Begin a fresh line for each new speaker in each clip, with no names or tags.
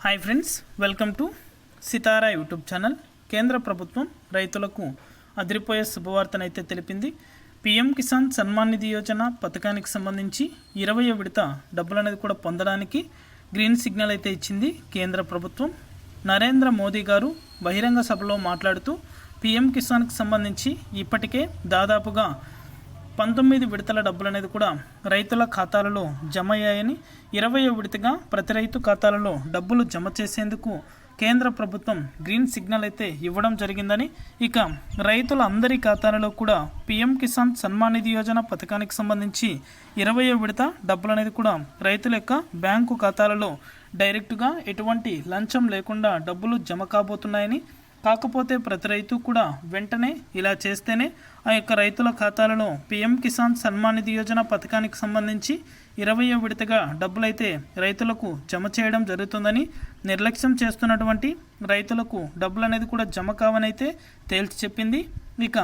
Hi friends welcome to Sitara YouTube channel కేంద్ర ప్రభుత్వం రైతులకు అదిరిపోయే శుభవార్తనైతే తెలిపింది. పీఎం కిసాన్ సన్మాన్ నిధి యోజన పథకానికి సంబంధించి ఇరవై విడత డబ్బులు అనేది కూడా పొందడానికి గ్రీన్ సిగ్నల్ అయితే ఇచ్చింది కేంద్ర ప్రభుత్వం నరేంద్ర మోదీ గారు బహిరంగ సభలో మాట్లాడుతూ పీఎం కిసాన్కి సంబంధించి ఇప్పటికే దాదాపుగా పంతొమ్మిది విడతల డబ్బులు అనేది కూడా రైతుల ఖాతాలలో జమ అయ్యాయని ఇరవయో విడతగా ప్రతి రైతు ఖాతాలలో డబ్బులు జమ చేసేందుకు కేంద్ర ప్రభుత్వం గ్రీన్ సిగ్నల్ అయితే ఇవ్వడం జరిగిందని ఇక రైతుల అందరి ఖాతాలలో కూడా పీఎం కిసాన్ సన్మాన్ నిధి యోజన పథకానికి సంబంధించి ఇరవయో విడత డబ్బులు అనేది కూడా రైతుల యొక్క బ్యాంకు ఖాతాలలో డైరెక్టుగా ఎటువంటి లంచం లేకుండా డబ్బులు జమ కాబోతున్నాయని కాకపోతే ప్రతి రైతు కూడా వెంటనే ఇలా చేస్తేనే ఆ యొక్క రైతుల ఖాతాలలో పీఎం కిసాన్ సన్మాన్ నిధి యోజన పథకానికి సంబంధించి ఇరవై విడతగా డబ్బులైతే రైతులకు జమ చేయడం జరుగుతుందని నిర్లక్ష్యం చేస్తున్నటువంటి రైతులకు డబ్బులు అనేది కూడా జమ కావనైతే తేల్చి చెప్పింది. ఇక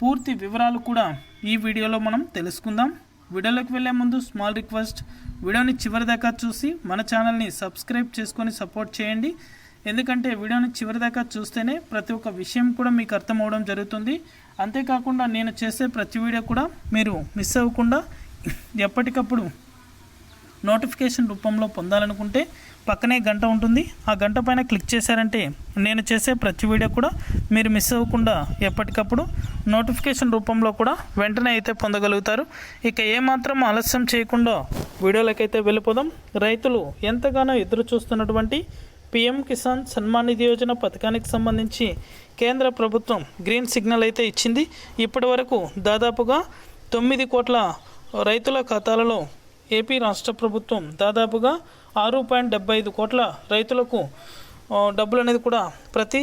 పూర్తి వివరాలు కూడా ఈ వీడియోలో మనం తెలుసుకుందాం. వీడియోలోకి వెళ్ళే ముందు స్మాల్ రిక్వెస్ట్ వీడియోని చివరి దాకా చూసి మన ఛానల్ని సబ్స్క్రైబ్ చేసుకొని సపోర్ట్ చేయండి. ఎందుకంటే వీడియోని చివరి దాకా చూస్తేనే ప్రతి ఒక్క విషయం కూడా మీకు అర్థమవడం జరుగుతుంది. అంతేకాకుండా నేను చేసే ప్రతి వీడియో కూడా మీరు మిస్ అవ్వకుండా ఎప్పటికప్పుడు నోటిఫికేషన్ రూపంలో పొందాలనుకుంటే పక్కనే గంట ఉంటుంది. ఆ గంట పైన క్లిక్ చేశారంటే నేను చేసే ప్రతి వీడియో కూడా మీరు మిస్ అవ్వకుండా ఎప్పటికప్పుడు నోటిఫికేషన్ రూపంలో కూడా వెంటనే అయితే పొందగలుగుతారు. ఇక ఏమాత్రం ఆలస్యం చేయకుండా వీడియోలకైతే వెళ్ళిపోదాం. రైతులు ఎంతగానో ఎదురు చూస్తున్నటువంటి పీఎం కిసాన్ సన్మాన్ నిధి యోజన పథకానికి సంబంధించి కేంద్ర ప్రభుత్వం గ్రీన్ సిగ్నల్ అయితే ఇచ్చింది. ఇప్పటి వరకు దాదాపుగా తొమ్మిది కోట్ల రైతుల ఖాతాలలో ఏపీ రాష్ట్ర ప్రభుత్వం దాదాపుగా ఆరు పాయింట్ డెబ్బై ఐదు కోట్ల రైతులకు డబ్బులు అనేది కూడా ప్రతి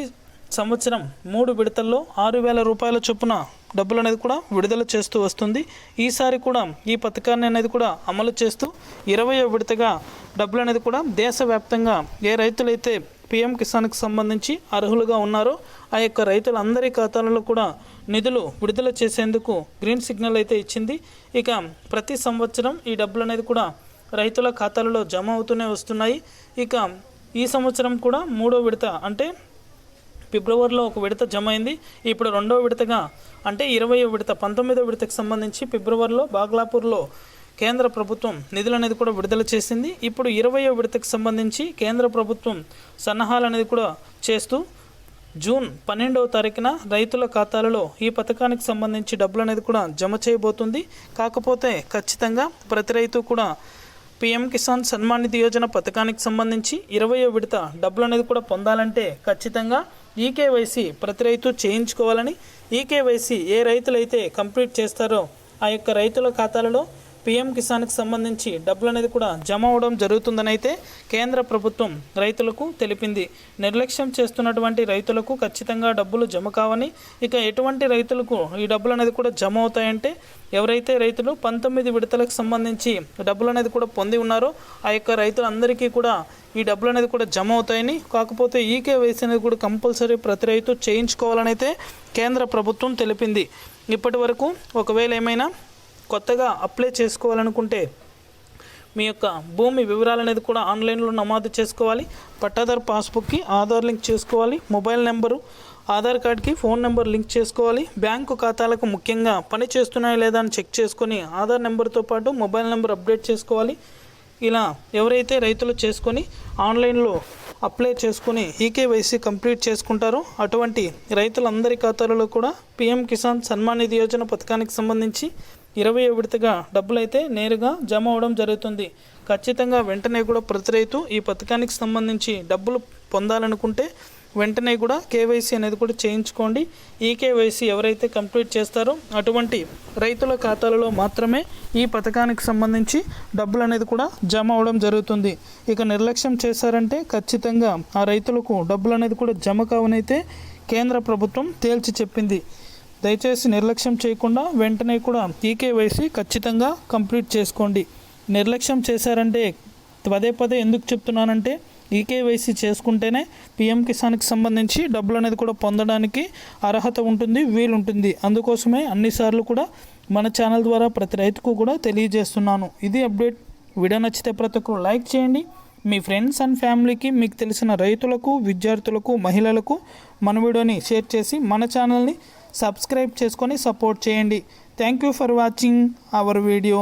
సంవత్సరం మూడు విడతల్లో ఆరు వేల రూపాయల చొప్పున డబ్బులు అనేది కూడా విడుదల చేస్తూ వస్తుంది. ఈసారి కూడా ఈ పథకాన్ని అనేది కూడా అమలు చేస్తూ ఇరవై విడతగా డబ్బులు అనేది కూడా దేశవ్యాప్తంగా ఏ రైతులైతే పిఎం కిసాన్కి సంబంధించి అర్హులుగా ఉన్నారో ఆ యొక్క రైతులందరి ఖాతాలలో కూడా నిధులు విడుదల చేసేందుకు గ్రీన్ సిగ్నల్ అయితే ఇచ్చింది. ఇక ప్రతి సంవత్సరం ఈ డబ్బులు అనేది కూడా రైతుల ఖాతాలలో జమ అవుతూనే వస్తున్నాయి. ఇక ఈ సంవత్సరం కూడా మూడో విడత అంటే ఫిబ్రవరిలో ఒక విడత జమ అయింది ఇప్పుడు రెండవ విడతగా అంటే ఇరవై విడత పంతొమ్మిదో విడతకు సంబంధించి ఫిబ్రవరిలో బాగ్లాపూర్లో కేంద్ర ప్రభుత్వం నిధులు అనేది కూడా విడుదల చేసింది. ఇప్పుడు ఇరవయో విడతకు సంబంధించి కేంద్ర ప్రభుత్వం సన్నాహాలు అనేది కూడా చేస్తూ జూన్ పన్నెండవ తారీఖున రైతుల ఖాతాలలో ఈ పథకానికి సంబంధించి డబ్బులు అనేది కూడా జమ చేయబోతుంది. కాకపోతే ఖచ్చితంగా ప్రతి రైతు కూడా పీఎం కిసాన్ సన్మాన్ నిధి యోజన పథకానికి సంబంధించి ఇరవయో విడత డబ్బులు అనేది కూడా పొందాలంటే ఖచ్చితంగా ఈకేవైసీ ప్రతి రైతు చేయించుకోవాలని ఈకేవైసీ ఏ రైతులైతే కంప్లీట్ చేస్తారో ఆ యొక్క రైతుల ఖాతాలలో పీఎం కిసాన్కి సంబంధించి డబ్బులు అనేది కూడా జమ అవడం జరుగుతుందని అయితే కేంద్ర ప్రభుత్వం రైతులకు తెలిపింది. నిర్లక్ష్యం చేస్తున్నటువంటి రైతులకు ఖచ్చితంగా డబ్బులు జమ కావని ఇక ఎటువంటి రైతులకు ఈ డబ్బులు అనేది కూడా జమ అవుతాయంటే ఎవరైతే రైతులు పంతొమ్మిది విడతలకు సంబంధించి డబ్బులు అనేది కూడా పొంది ఉన్నారో ఆ యొక్క రైతులందరికీ కూడా ఈ డబ్బులు అనేది కూడా జమ అవుతాయని కాకపోతే ఈకే వయసు అనేది కూడా కంపల్సరీ ప్రతి రైతు చేయించుకోవాలని అయితే కేంద్ర ప్రభుత్వం తెలిపింది. ఇప్పటి వరకు ఒకవేళ ఏమైనా కొత్తగా అప్లై చేసుకోవాలనుకుంటే మీ యొక్క భూమి వివరాలు అనేది కూడా ఆన్లైన్లో నమోదు చేసుకోవాలి. పట్టాదారు పాస్బుక్కి ఆధార్ లింక్ చేసుకోవాలి. మొబైల్ నెంబరు ఆధార్ కార్డ్కి ఫోన్ నెంబర్ లింక్ చేసుకోవాలి. బ్యాంకు ఖాతాలకు ముఖ్యంగా పని చేస్తున్నాయా లేదా అని చెక్ చేసుకొని ఆధార్ నెంబర్తో పాటు మొబైల్ నెంబర్ అప్డేట్ చేసుకోవాలి. ఇలా ఎవరైతే రైతులు చేసుకొని ఆన్లైన్లో అప్లై చేసుకుని ఈకేవైసీ కంప్లీట్ చేసుకుంటారో అటువంటి రైతులందరి ఖాతాలలో కూడా పీఎం కిసాన్ సన్మాన్ నిధి యోజన పథకానికి సంబంధించి ఇరవై విడతగా డబ్బులైతే నేరుగా జమ అవడం జరుగుతుంది. ఖచ్చితంగా వెంటనే కూడా ప్రతి రైతు ఈ పథకానికి సంబంధించి డబ్బులు పొందాలనుకుంటే వెంటనే కూడా కేవైసీ అనేది కూడా చేయించుకోండి. ఈ కేవైసీ ఎవరైతే కంప్లీట్ చేస్తారో అటువంటి రైతుల ఖాతాలలో మాత్రమే ఈ పథకానికి సంబంధించి డబ్బులు అనేది కూడా జమ అవడం జరుగుతుంది. ఇక నిర్లక్ష్యం చేశారంటే ఖచ్చితంగా ఆ రైతులకు డబ్బులు అనేది కూడా జమ కావనైతే కేంద్ర ప్రభుత్వం తేల్చి చెప్పింది. దయచేసి నిర్లక్ష్యం చేయకుండా వెంటనే కూడా ఈకేవైసీ ఖచ్చితంగా కంప్లీట్ చేసుకోండి. నిర్లక్ష్యం చేశారంటే పదే పదే ఎందుకు చెప్తున్నానంటే ఈకేవైసీ చేసుకుంటేనే పిఎం కిసాన్కి సంబంధించి డబ్బులు అనేది కూడా పొందడానికి అర్హత ఉంటుంది వీలుంటుంది అందుకోసమే అన్నిసార్లు కూడా మన ఛానల్ ద్వారా ప్రతి రైతుకు కూడా తెలియజేస్తున్నాను. ఇది అప్డేట్. వీడియో నచ్చితే ప్రతి ఒక్కరు లైక్ చేయండి. మీ ఫ్రెండ్స్ అండ్ ఫ్యామిలీకి మీకు తెలిసిన రైతులకు విద్యార్థులకు మహిళలకు మన వీడియోని షేర్ చేసి మన ఛానల్ని సబ్స్క్రైబ్ చేసుకొని సపోర్ట్ చేయండి. Thank you for watching our video